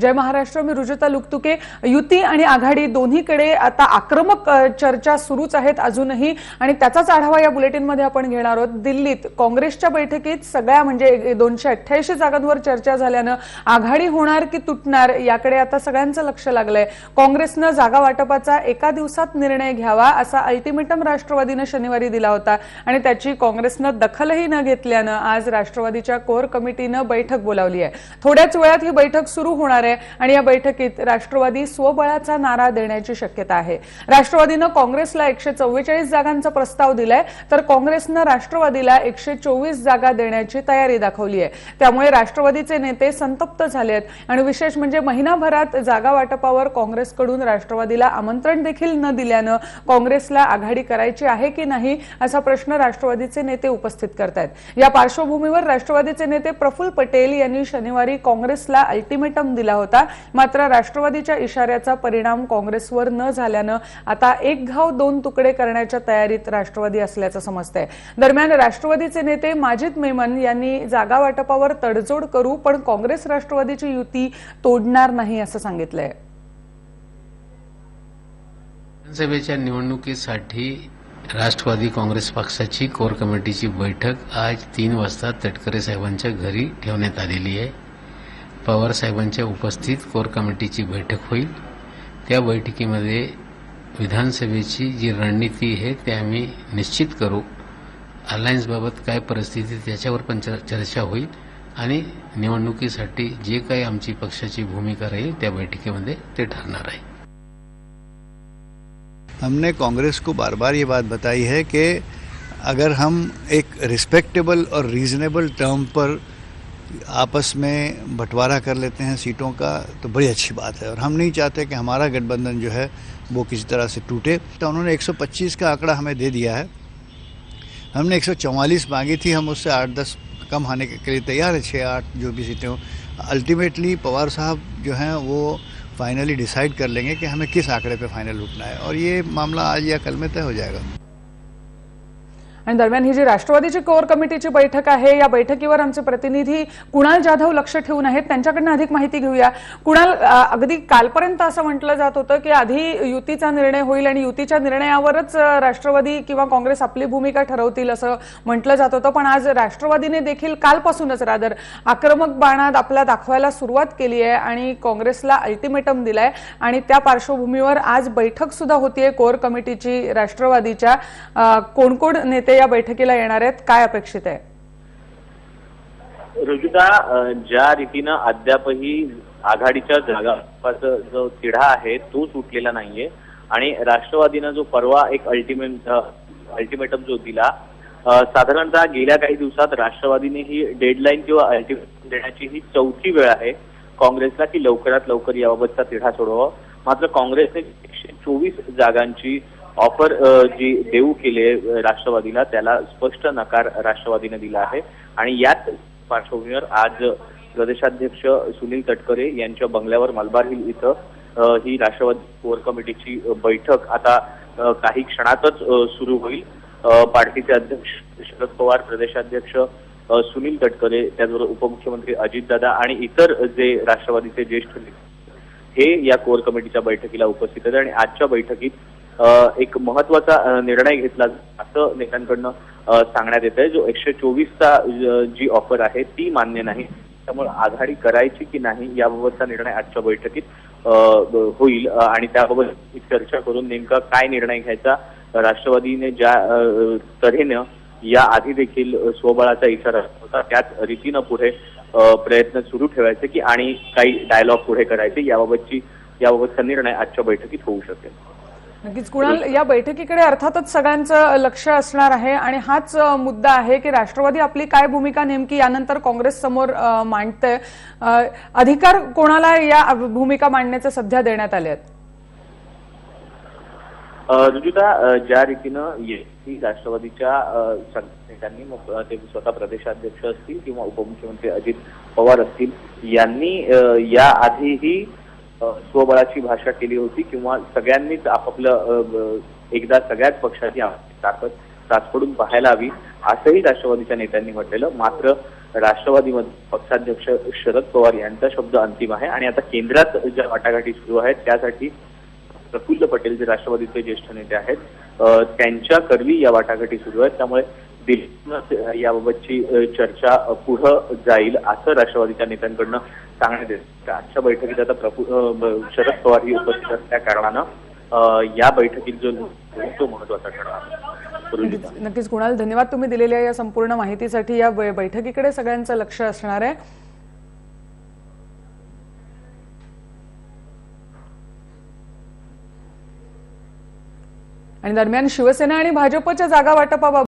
जय महाराष्ट्र मी रुजुता लुकतुके युती आणि आघाडी दोन्हीकडे आता आक्रमक चर्चा सुरूच आहेत अजूनही. आणि त्याचाच आढावा या बुलेटिनमध्ये आपण घेणार आहोत. दिल्लीत काँग्रेसच्या बैठकीत सगळ्या म्हणजे दोनशे अठ्ठ्याऐंशी जागांवर चर्चा झाल्यानं आघाडी होणार की तुटणार याकडे आता सगळ्यांचं लक्ष लागलंय. काँग्रेसनं जागा वाटपाचा एका दिवसात निर्णय घ्यावा असा अल्टिमेटम राष्ट्रवादीनं शनिवारी दिला होता. आणि त्याची काँग्रेसनं दखलही न घेतल्यानं आज राष्ट्रवादीच्या कोर कमिटीनं बैठक बोलावली आहे. थोड्याच वेळात ही बैठक सुरू होणार आहे. आणि या बैठकीत राष्ट्रवादी स्वबळाचा नारा देण्याची शक्यता आहे. राष्ट्रवादीनं काँग्रेसला एकशे चव्वेचाळीस जागांचा प्रस्ताव दिलाय तर काँग्रेसनं राष्ट्रवादीला एकशे चोवीस जागा देण्याची तयारी दाखवली आहे त्यामुळे राष्ट्रवादीचे नेते संतप्त झाले आहेत आणि विशेष म्हणजे महिनाभरात जागा वाटपावर काँग्रेसकडून राष्ट्रवादीला आमंत्रण देखील न दिल्यानं काँग्रेसला आघाडी करायची आहे की नाही असा प्रश्न राष्ट्रवादीचे नेते उपस्थित करतायत. या पार्श्वभूमीवर राष्ट्रवादीचे नेते प्रफुल्ल पटेल यांनी शनिवारी काँग्रेसला अल्टिमेटम दिला होता. मात्र राष्ट्रवादीच्या इशाऱ्याचा परिणाम काँग्रेसवर न झाल्यानं आता एक घाव दोन तुकडे करण्याच्या तयारीत राष्ट्रवादी असल्याचं समजतंय. दरम्यान राष्ट्रवादीचे नेते माजिद मेमन यांनी जागा वाटपावर तडजोड करू पण काँग्रेस राष्ट्रवादीची युती तोडणार नाही असं सांगितलंय. विधानसभेच्या निवडणुकीसाठी राष्ट्रवादी काँग्रेस पक्षाची कोर कमिटीची बैठक आज तीन वाजता तटकरे साहेबांच्या घरी ठेवण्यात आलेली आहे. पवारसाहेबांच्या उपस्थित कोर कमिटीची बैठक होईल. त्या बैठकीमध्ये विधानसभेची जी रणनीती आहे ते आम्ही निश्चित करू. अलायन्सबाबत काय परिस्थिती त्याच्यावर पण चर्चा होईल. आणि निवडणुकीसाठी जे काही आमची पक्षाची भूमिका राहील त्या बैठकीमध्ये ते ठरणार आहे. हमने कांग्रेस को बार बार ये बात बताई है कि अगर हम एक रिस्पेक्टेबल और रीजनेबल टर्म पर आपस में बंटवारा कर लेते हैं सीटों का तो बड़ी अच्छी बात है। और हम नहीं चाहते कि हमारा गठबंधन जो है, वो किसी तरह से टूटे। तो उन्होंने 125 का आंकड़ा हमें दे दिया है। हमने 144 मांगी थी, हम उससे आठ दस कम आने के लिए तैयार है छः आठ जो भी सीटें हों। अल्टीमेटली पवार साहब जो हैं, वो फाइनली डिसाइड कर लेंगे कि हमें किस आंकड़े पे फाइनल रुकना है। और ये मामला आज या कल में तय हो जाएगा। आणि दरम्यान ही जी राष्ट्रवादीची कोर कमिटीची बैठक आहे या बैठकीवर आमचे प्रतिनिधी कुणाल जाधव लक्ष ठेवून आहेत त्यांच्याकडनं अधिक माहिती घेऊया. कुणाल अगदी कालपर्यंत असं म्हटलं जात होतं की आधी युतीचा निर्णय होईल आणि युतीच्या निर्णयावरच राष्ट्रवादी किंवा काँग्रेस आपली भूमिका ठरवतील असं म्हटलं जात होतं. पण आज राष्ट्रवादीने देखील कालपासूनच रादर आक्रमक बाणात आपला दाखवायला सुरुवात केली आहे आणि काँग्रेसला अल्टिमेटम दिलाय. आणि त्या पार्श्वभूमीवर आज बैठक सुद्धा होतीये कोर कमिटीची राष्ट्रवादीच्या. कोण कोण नेते या बैठकीला येणार आहेत? काय अपेक्षित आहे? रुजुता ज्या रीतीनं अद्यापही आघाडीच्या जागा जो तिढा आहे तो सुटलेला नाहीये. आणि राष्ट्रवादीनं जो परवा एक अल्टिमेट अल्टिमेटम जो दिला साधारणतः गेल्या काही दिवसात राष्ट्रवादीने ही डेडलाईन किंवा अल्टिमेटम देण्याची ही चौथी वेळ आहे. काँग्रेसला की लवकरात लवकर याबाबतचा तिढा सोडवा मात्र काँग्रेसने एकशे चोवीस जागांची ऑफर जी देऊ केली आहे राष्ट्रवादीला त्याला स्पष्ट नकार राष्ट्रवादीने दिला आहे. आणि याच पार्श्वभूमीवर आज प्रदेशाध्यक्ष सुनील तटकरे यांच्या बंगल्यावर मलबार हिल इथं ही राष्ट्रवादी कोर कमिटीची बैठक आता काही क्षणातच सुरू होईल. पार्टीचे अध्यक्ष शरद पवार प्रदेशाध्यक्ष सुनील तटकरे त्याचबरोबर उपमुख्यमंत्री अजितदादा आणि इतर जे राष्ट्रवादीचे ज्येष्ठ नेते हे या कोर कमिटीच्या बैठकीला उपस्थित आहेत आणि आजच्या बैठकीत एक महत्त्वाचा निर्णय घेतला असं नेत्यांकडनं सांगण्यात येत आहे जो एकशे चोवीसचा जी ऑफर आहे ती मान्य नाही. त्यामुळे आघाडी करायची की नाही याबाबतचा निर्णय आजच्या बैठकीत होईल. आणि त्याबाबत चर्चा करून नेमका काय निर्णय घ्यायचा राष्ट्रवादीने ज्या तऱ्हेनं या आधी देखील स्वबळाचा इशारा होता त्याच रीतीनं पुढे प्रयत्न सुरू ठेवायचे की आणि काही डायलॉग पुढे करायचे. याबाबतची याबाबतचा निर्णय आजच्या बैठकीत होऊ शकेल. नक्कीच. कुणाल या बैठकीकडे अर्थातच सगळ्यांचं लक्ष असणार आहे आणि हाच मुद्दा आहे की राष्ट्रवादी आपली काय भूमिका नेमकी यानंतर काँग्रेस समोर मांडतंय. मांडते अधिकार कोणाला या भूमिका मांडण्याचे सध्या देण्यात आले आहेत? रुजुता ज्या रीतीनं ये- राष्ट्रवादीच्या नेत्यांनी ते स्वतः प्रदेशाध्यक्ष असतील किंवा उपमुख्यमंत्री अजित पवार असतील यांनी याआधीही या स्वबळाची भाषा केली होती किंवा सगळ्यांनीच आपापलं एकदा सगळ्याच पक्षाची ताकद चाचपडून पाहायला हवी असंही राष्ट्रवादीच्या नेत्यांनी म्हटलेलं. मात्र राष्ट्रवादीमध्ये पक्षाध्यक्ष शरद पवार यांचा शब्द अंतिम आहे आणि आता केंद्रात ज्या वाटाघाटी सुरू आहेत त्यासाठी प्रफुल्ल पटेल जे राष्ट्रवादीचे ज्येष्ठ नेते आहेत त्यांच्या करवी या वाटाघाटी सुरू आहेत. त्यामुळे दिल्लीतूनच याबाबतची चर्चा पुढं जाईल असं राष्ट्रवादीच्या नेत्यांकडनं सांगण्यात येतं आजच्या बैठकीत आता प्रफु शरद पवार ही उपस्थित असल्या कारणानं या बैठकीत जो तो महत्त्वाचा ठरणार. नक्कीच कुणाल धन्यवाद तुम्ही दिलेल्या या संपूर्ण माहितीसाठी. या बैठकीकडे सगळ्यांचं लक्ष असणार आहे. आणि दरम्यान शिवसेना आणि भाजपच्या जागा वाटपाबाबत